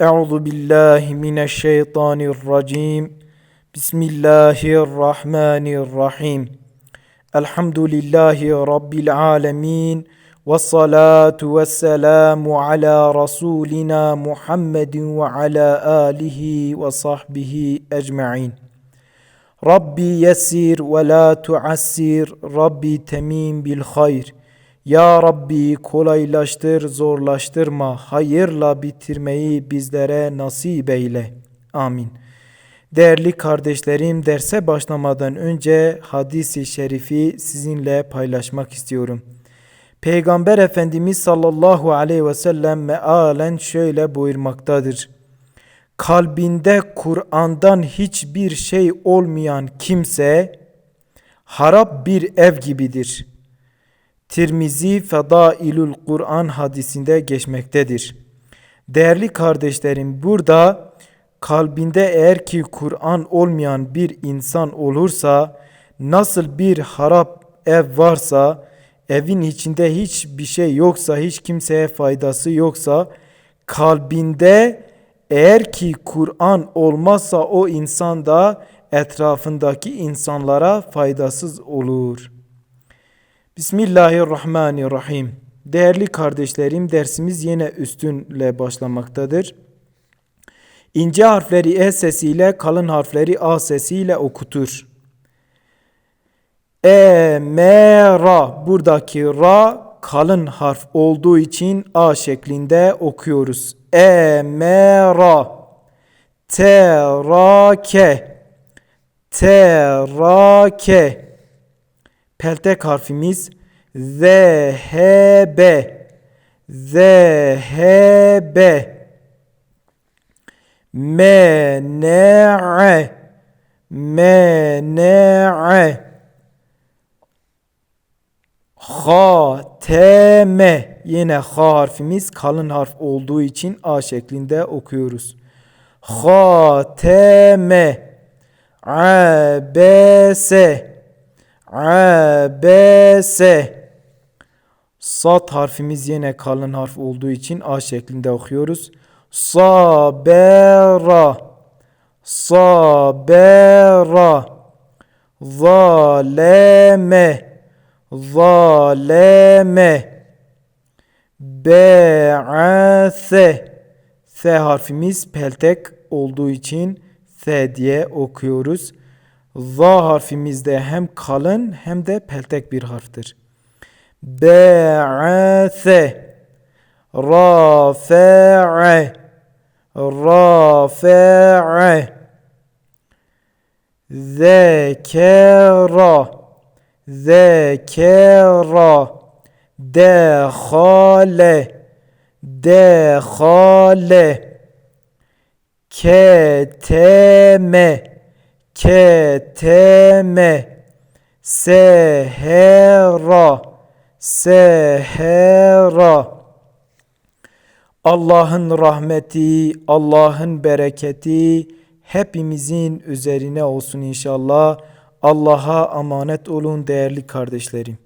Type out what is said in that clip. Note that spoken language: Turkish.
Euzu billahi mineşşeytanirracim. Bismillahirrahmanirrahim. Elhamdülillahi rabbil alamin. Ve salatu ve selamu ala rasulina Muhammedin ve ala alihi ve sahbihi ecmaîn. Rabbi yessir ve la tuassir. Rabbi temim bil hayr. Ya Rabbi kolaylaştır, zorlaştırma, hayırla bitirmeyi bizlere nasip eyle. Amin. Değerli kardeşlerim, derse başlamadan önce hadisi şerifi sizinle paylaşmak istiyorum. Peygamber Efendimiz sallallahu aleyhi ve sellem mealen şöyle buyurmaktadır. Kalbinde Kur'an'dan hiçbir şey olmayan kimse harap bir ev gibidir.'' Tirmizi Fedailül Kur'an hadisinde geçmektedir. Değerli kardeşlerim burada kalbinde eğer ki Kur'an olmayan bir insan olursa nasıl bir harap ev varsa evin içinde hiçbir şey yoksa hiç kimseye faydası yoksa kalbinde eğer ki Kur'an olmazsa o insan da etrafındaki insanlara faydasız olur.'' Bismillahirrahmanirrahim. Değerli kardeşlerim dersimiz yine üstünle başlamaktadır. İnce harfleri E sesiyle kalın harfleri A sesiyle okutur. E, M, Ra. Buradaki Ra kalın harf olduğu için A şeklinde okuyoruz. E, M, Ra. T, Ra, K. T, Ra, K peltek harfimiz ZHB ZHB Mene'e Mene'e Hateme yine ha harfimiz kalın harf olduğu için A şeklinde okuyoruz. Hateme Abese Abese Sat harfimiz yine kalın harf olduğu için A şeklinde okuyoruz. Sabera. Sabera. Zaleme. Zaleme. Be'ase S harfimiz peltek olduğu için S diye okuyoruz. Va harfimizde hem kalın hem de peltek bir harftir. Ba'ase Rafa'a Rafa'a Zekera Zekera Dehale Dehale Keteme keteme sehera sehera Allah'ın rahmeti, Allah'ın bereketi hepimizin üzerine olsun inşallah. Allah'a emanet olun değerli kardeşlerim.